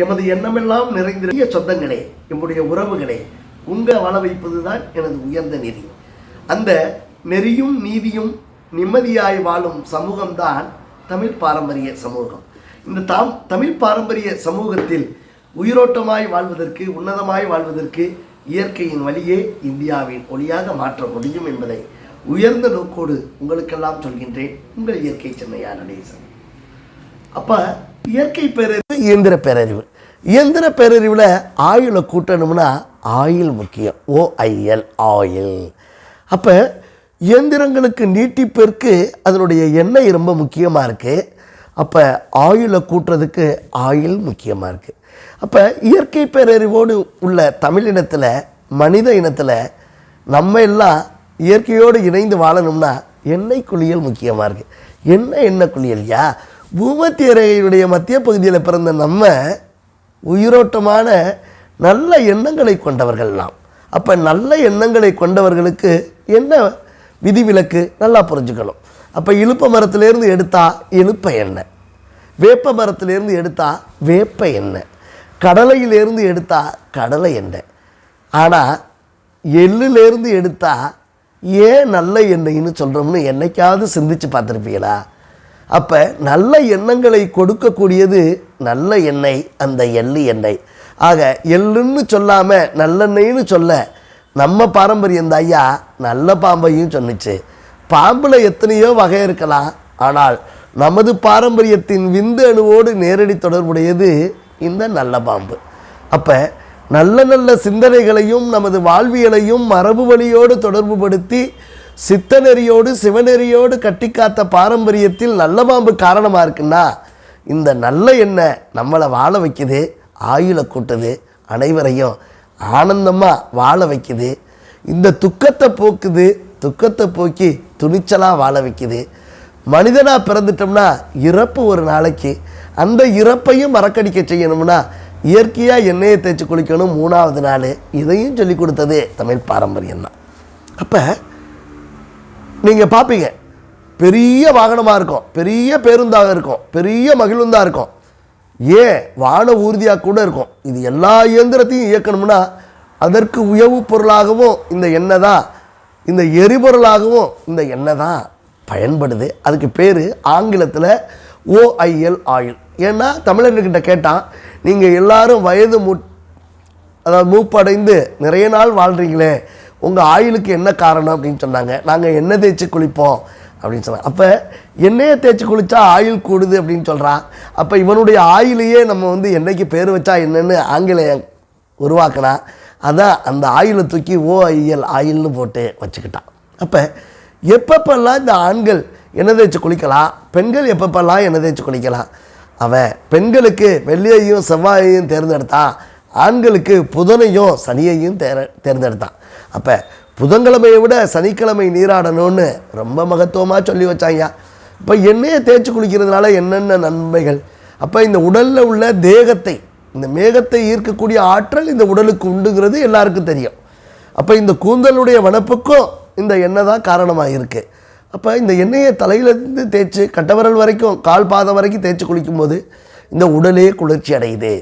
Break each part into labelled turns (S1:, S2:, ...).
S1: எமது எண்ணமெல்லாம் நிறைந்திருக்கிய சொந்தங்களே எம்முடைய உறவுகளே உங்கள் வாழ வைப்பதுதான் எனது உயர்ந்த நெறி அந்த நெறியும் நீதியும் நிம்மதியாய் வாழும் சமூகம்தான் தமிழ் பாரம்பரிய சமூகம். இந்த தாம் தமிழ் பாரம்பரிய சமூகத்தில் உயிரோட்டமாய் வாழ்வதற்கு உன்னதமாய் வாழ்வதற்கு இயற்கையின் வழியே இந்தியாவின் ஒளியாக மாற்ற முடியும் என்பதை உயர்ந்த நோக்கோடு உங்களுக்கெல்லாம் சொல்கின்றேன். உங்கள் இயற்கை சென்னையா நடேசன். அப்போ இயற்கை பேரறிவு. இயந்திர பேரறிவு. இயந்திர பேரறிவில் ஆயுளை கூட்டணும்னா ஆயில் முக்கியம். ஓஐஎல் ஆயில் அப்போ இயந்திரங்களுக்கு நீட்டிப்பிற்கு அதனுடைய எண்ணெய் ரொம்ப முக்கியமாக இருக்குது அப்போ ஆயுளை கூட்டுறதுக்கு ஆயில் முக்கியமாக இருக்குது அப்போ இயற்கை பேரறிவோடு உள்ள தமிழினத்தில் மனித இனத்தில் நம்ம எல்லாம் இயற்கையோடு இணைந்து வாழணும்னா எண்ணெய் குளியல் முக்கியமாக இருக்குது என்ன எண்ணெய் குளியல்யா? பூமத்திய ரேகையினுடைய மத்திய பகுதியில் பிறந்த நம்ம உயிரோட்டமான நல்ல எண்ணங்களை கொண்டவர்கள் நாம் அப்போ நல்ல எண்ணங்களை கொண்டவர்களுக்கு என்ன விதிவிலக்கு? நல்லா புரிஞ்சுக்கணும். அப்போ இழுப்ப மரத்திலேருந்து எடுத்தால் இழுப்ப எண்ணெய். வேப்ப மரத்திலேருந்து எடுத்தால் வேப்ப எண்ணெய். கடலையிலேருந்து எடுத்தால் கடலை எண்ணெய். ஆனால் எள்ளுலேருந்து எடுத்தால் ஏன் நல்ல எண்ணெய்னு சொல்கிறோம்னு என்னைக்காவது சிந்திச்சு பார்த்துருப்பீங்களா? அப்போ நல்ல எண்ணங்களை கொடுக்கக்கூடியது நல்ல எண்ணெய் அந்த எள்ளு எண்ணெய். ஆக எள்ளுன்னு சொல்லாமல் நல்லெண்ணெய்னு சொல்ல நம்ம பாரம்பரியம் ஐயா நல்ல பாம்பையும் சொன்னுச்சு. பாம்பில் எத்தனையோ வகை இருக்கலாம் ஆனால் நமது பாரம்பரியத்தின் விந்து அணுவோடு நேரடி தொடர்புடையது இந்த நல்ல பாம்பு. அப்போ நல்ல நல்ல சிந்தனைகளையும் நமது வாழ்வியலையும் மரபு வழியோடு தொடர்புபடுத்தி சித்தநெறியோடு சிவநெறியோடு கட்டிக்காத்த பாரம்பரியத்தில் நல்ல பாம்பு காரணமாக இருக்குன்னா இந்த நல்ல எண்ணெய் நம்மளை வாழ வைக்குது ஆயுளை கூட்டுது அனைவரையும் ஆனந்தமாக வாழ வைக்குது. இந்த துக்கத்தை போக்குது துக்கத்தை போக்கி துணிச்சலாக வாழ வைக்குது. மனிதனாக பிறந்துட்டோம்னா இறப்பு ஒரு நாளைக்கு அந்த இறப்பையும் மறக்கடிக்க செய்யணும்னா இயற்கையாக எண்ணெயை தேய்ச்சி குளிக்கணும் மூணாவது நாள் இதையும் சொல்லி கொடுத்தது தமிழ் பாரம்பரியம் தான் அப்போ நீங்கள் பார்ப்பீங்க பெரிய வாகனமாக இருக்கும். பெரிய பேருந்தாக இருக்கும். பெரிய மகிழுந்தாக இருக்கும். ஏன்? வான ஊர்தியாக கூட இருக்கும். இது எல்லா இயந்திரத்தையும் இயக்கணும்னா அதற்கு உயவு பொருளாகவும் இந்த எண்ணெய் தான் இந்த எரிபொருளாகவும் இந்த எண்ணெய் தான் பயன்படுது. அதுக்கு பேர் ஆங்கிலத்தில் ஓஐஎல் ஆயில் ஏன்னா தமிழர்கிட்ட கேட்டால் நீங்கள் எல்லாரும் வயது மு அதாவது மூப்படைந்து நிறைய நாள் வாழ்கிறீங்களே உங்கள் ஆயிலுக்கு என்ன காரணம் அப்படின்னு சொன்னாங்க. நாங்கள் எண்ணெய் தேய்ச்சி குளிப்போம் அப்படின்னு சொன்னாங்க. அப்போ எண்ணெயை தேய்ச்சி குளித்தா ஆயில் கூடுது அப்படின்னு சொல்கிறான் அப்போ இவனுடைய ஆயிலையே நம்ம வந்து என்னைக்கு பேர் வச்சா என்னன்னு ஆங்கிலேயம் உருவாக்கினா அதான் அந்த ஆயிலை தூக்கி ஓஐஎல் ஆயில்னு போட்டு வச்சுக்கிட்டான். அப்போ எப்பப்பெல்லாம் இந்த ஆண்கள் எண்ணெய் தேய்ச்சி குளிக்கலாம் பெண்கள் எப்பப்பெல்லாம் எண்ணெய் தேய்ச்சி குளிக்கலாம் அவன் பெண்களுக்கு வெள்ளியையும் செவ்வாயையும் தேர்ந்தெடுத்தான் ஆண்களுக்கு புதனையும் சனியையும் தேர தேர்ந்தெடுத்தான். அப்போ புதன்கிழமையை விட சனிக்கிழமை நீராடணும்னு ரொம்ப மகத்துவமாக சொல்லி வச்சாங்க. இப்போ எண்ணெயை தேய்ச்சி குளிக்கிறதுனால என்னென்ன நன்மைகள்? அப்போ இந்த உடலில் உள்ள தேகத்தை இந்த மேகத்தை ஈர்க்கக்கூடிய ஆற்றல் இந்த உடலுக்கு உண்டுங்கிறது எல்லாருக்கும் தெரியும். அப்போ இந்த கூந்தலுடைய வனப்புக்கும் இந்த எண்ணெய் தான் காரணமாக இருக்குது அப்போ இந்த எண்ணெயை தலையிலேருந்து தேய்ச்சி கட்டவரல் வரைக்கும் கால் பாதம் வரைக்கும் தேய்ச்சி குளிக்கும்போது இந்த உடலே குளிர்ச்சி அடையுது.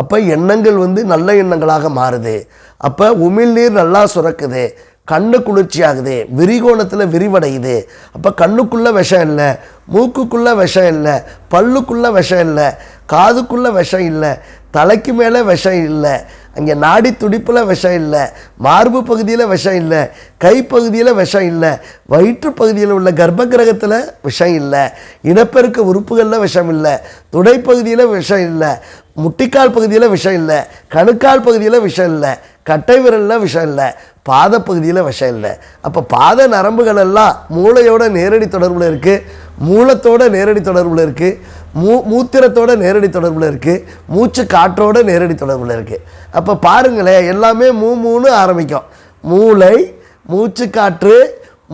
S1: அப்போ எண்ணங்கள் வந்து நல்ல எண்ணங்களாக மாறுது அப்போ உமிழ்நீர் நல்லா சுரக்குது கண்ணு குளிர்ச்சி ஆகுது விரிகோணத்தில் விரிவடையுது அப்போ கண்ணுக்குள்ளே விஷம் இல்லை மூக்குக்குள்ளே விஷம் இல்லை பல்லுக்குள்ளே விஷம் இல்லை காதுக்குள்ளே விஷம் இல்லை தலைக்கு மேலே விஷம் இல்லை அங்கே நாடி துடிப்பில் விஷம் இல்லை மார்பு பகுதியில் விஷம் இல்லை கைப்பகுதியில் விஷம் இல்லை வயிற்று பகுதியில் உள்ள கர்ப்ப கிரகத்தில் விஷம் இல்லை இனப்பெருக்க உறுப்புகளில் விஷம் இல்லை துடைப்பகுதியில் விஷம் இல்லை முட்டிக்கால் பகுதியில் விஷம் இல்லை கணுக்கால் பகுதியில் விஷம் இல்லை கட்டை விரலில் விஷம் இல்லை பாத பகுதியில் விஷம் இல்லை. அப்போ பாத நரம்புகள் எல்லாம் மூளையோட நேரடி தொடர்பில் இருக்குது மூலத்தோட நேரடி தொடர்பில் இருக்குது மூ மூத்திரத்தோட நேரடி தொடர்பில் இருக்குது மூச்சு காற்றோட நேரடி தொடர்பில் இருக்குது அப்போ பாருங்களேன் எல்லாமே மூ மூணு ஆரம்பிக்கும். மூளை மூச்சு காற்று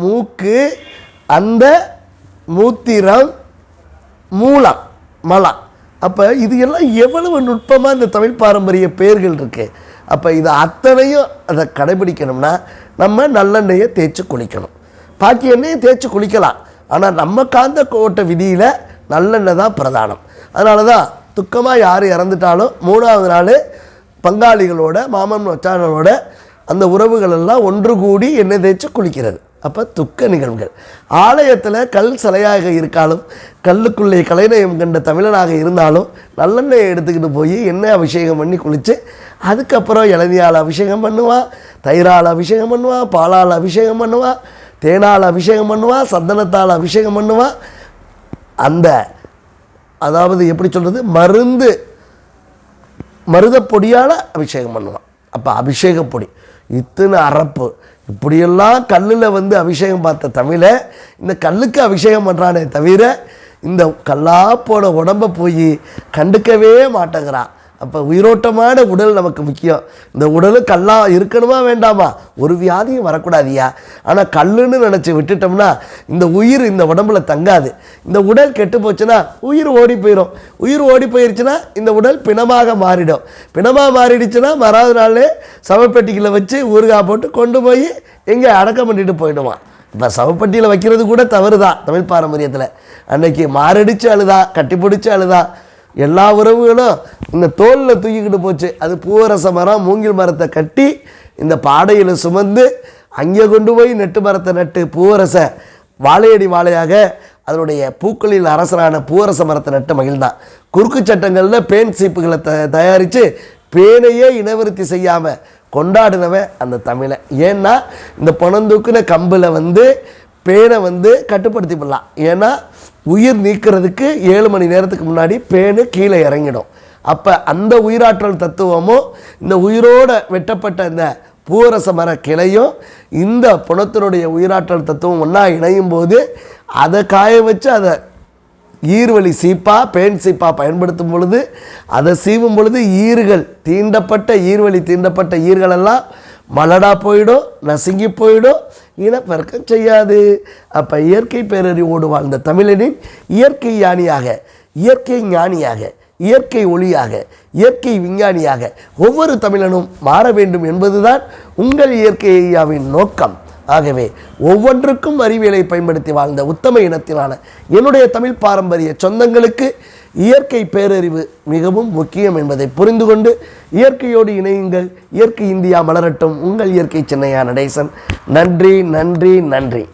S1: மூக்கு அந்த மூத்திரம் மூலம் மலம். அப்போ இது எல்லாம் எவ்வளவு நுட்பமாக இந்த தமிழ் பாரம்பரிய பெயர்கள் இருக்குது அப்போ இது அத்தனையும் அதை கடைபிடிக்கணும்னா நம்ம நல்லெண்ணெயை தேய்ச்சி குளிக்கணும். பாக்கி எண்ணெயை தேய்ச்சி குளிக்கலாம். ஆனால் நம்ம காந்த கோட்டை விதியில் நல்லெண்ணெய் தான் பிரதானம். அதனால தான் துக்கமாக யார் இறந்துட்டாலும் மூணாவது நாள் பங்காளிகளோட மாமன் மச்சானோட அந்த உறவுகளெல்லாம் ஒன்று கூடி எண்ணெய் தேய்ச்சி குளிக்கிறது. அப்போ துக்க நிகழ்வுகள். ஆலயத்தில் கல் சிலையாக இருக்காலும் கல்லுக்குள்ளே கலைநயம் கண்ட தமிழனாக இருந்தாலும் நல்லெண்ணெயை எடுத்துக்கிட்டு போய் எண்ணெய் அபிஷேகம் பண்ணி குளித்து அதுக்கப்புறம் இளநியால் அபிஷேகம் பண்ணுவான் தயிரால் அபிஷேகம் பண்ணுவான் பாலால் அபிஷேகம் பண்ணுவான் தேனால் அபிஷேகம் பண்ணுவான் சந்தனத்தால் அபிஷேகம் பண்ணுவான் அந்த அதாவது எப்படி சொல்கிறது மருந்து மருதப்பொடியால் அபிஷேகம் பண்ணுவான் அப்போ அபிஷேக பொடி இத்தனை அரப்பு இப்படியெல்லாம் கல்லில் வந்து அபிஷேகம் பார்த்த தமிழை இந்த கல்லுக்கு அபிஷேகம் பண்ணுறானே தவிர இந்த கல்லா போன உடம்பை போய் கண்டுக்கவே மாட்டேங்கிறான். அப்போ உயிரோட்டமான உடல் நமக்கு முக்கியம். இந்த உடலும் கல்லா இருக்கணுமா வேண்டாமா? ஒரு வியாதியும் வரக்கூடாதியா? ஆனால் கல்லுன்னு நினச்சி விட்டுட்டோம்னா இந்த உயிர் இந்த உடம்புல தங்காது. இந்த உடல் கெட்டு போச்சுன்னா உயிர் ஓடி போயிடும் உயிர் ஓடி போயிருச்சுன்னா இந்த உடல் பிணமாக மாறிடும். பிணமாக மாறிடுச்சுன்னா மறாவது நாளே சவப்பெட்டிகளை வச்சு ஊறுகாய் போட்டு கொண்டு போய் எங்கே அடக்கம் பண்ணிட்டு போயிடுவான் இப்போ சவப்பட்டியில் வைக்கிறது கூட தவறு தான் தமிழ் பாரம்பரியத்தில்? அன்னைக்கு மாரடிச்சு அழுதா கட்டி பிடிச்சி அழுதா எல்லா உறவுகளும் இந்த தோலில் தூக்கிக்கிட்டு போச்சு. அது பூவரச மரம் மூங்கில் மரத்தை கட்டி இந்த பாடையில் சுமந்து அங்கே கொண்டு போய் நெட்டு மரத்தை நட்டு பூவரச வாழையடி வாழையாக அதனுடைய பூக்களில் அரசரான பூவரச மரத்தை நட்டு மகிழ்ந்தான். குறுக்கு சட்டங்களில் பேன் சீப்புகளை த தயாரித்து பேனையே இனவிருத்தி செய்யாமல் கொண்டாடினவன் அந்த தமிழை ஏன்னா இந்த பணந்தூக்குன கம்பில் வந்து பேனை வந்து கட்டுப்படுத்தி விடலாம் ஏன்னா உயிர் நீக்கிறதுக்கு ஏழு மணி நேரத்துக்கு முன்னாடி பேனு கீழே இறங்கிடும். அப்போ அந்த உயிராற்றல் தத்துவமும் இந்த உயிரோட வெட்டப்பட்ட இந்த பூவரச மர கிளையும் இந்த புணத்தினுடைய உயிராற்றல் தத்துவம் ஒன்றா இணையும் போது அதை காய வச்சு அதை ஈர்வழி சீப்பா பேன் சீப்பா பயன்படுத்தும் பொழுது அதை சீவும் பொழுது ஈறுகள் தீண்டப்பட்ட ஈர்வழி தீண்டப்பட்ட ஈர்களெல்லாம் மலடா போயிடும் நசுங்கி போயிடும் இனப்பெருக்கம் செய்யாது. அப்போ இயற்கை பேரறிவோடு வாழ்ந்த தமிழனின் இயற்கை யானியாக இயற்கை ஞானியாக இயற்கை ஒளியாக இயற்கை விஞ்ஞானியாக ஒவ்வொரு தமிழனும் மாற வேண்டும் என்பதுதான் உங்கள் இயற்கை ஐயாவின் நோக்கம். ஆகவே ஒவ்வொன்றுக்கும் அறிவியலை பயன்படுத்தி வாழ்ந்த உத்தம இனத்திலான என்னுடைய தமிழ் பாரம்பரிய சொந்தங்களுக்கு இயற்கை பேரறிவு மிகவும் முக்கியம் என்பதை புரிந்து கொண்டு இயற்கையோடு இணையுங்கள். இயற்கை இந்தியா மலரட்டும். உங்கள் இயற்கை சின்னையா நடேசன். நன்றி நன்றி நன்றி.